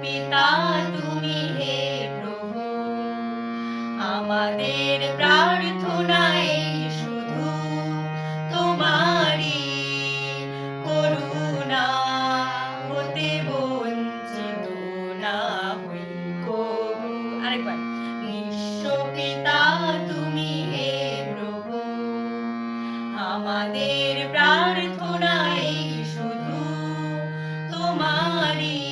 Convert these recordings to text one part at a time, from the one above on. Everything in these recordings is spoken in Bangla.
পিতা তুমি হে প্রভু। আমাদের প্রার্থনায় শুধু তোমারই করুণা হতে বঞ্চিত না হই কবু। আরেকবার পিতা, তুমি হে প্রভু। আমাদের প্রার্থনায় শুধু তোমারই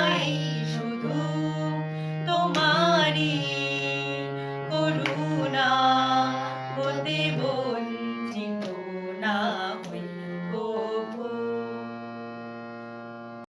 করুণা গতে বঞ্চিত না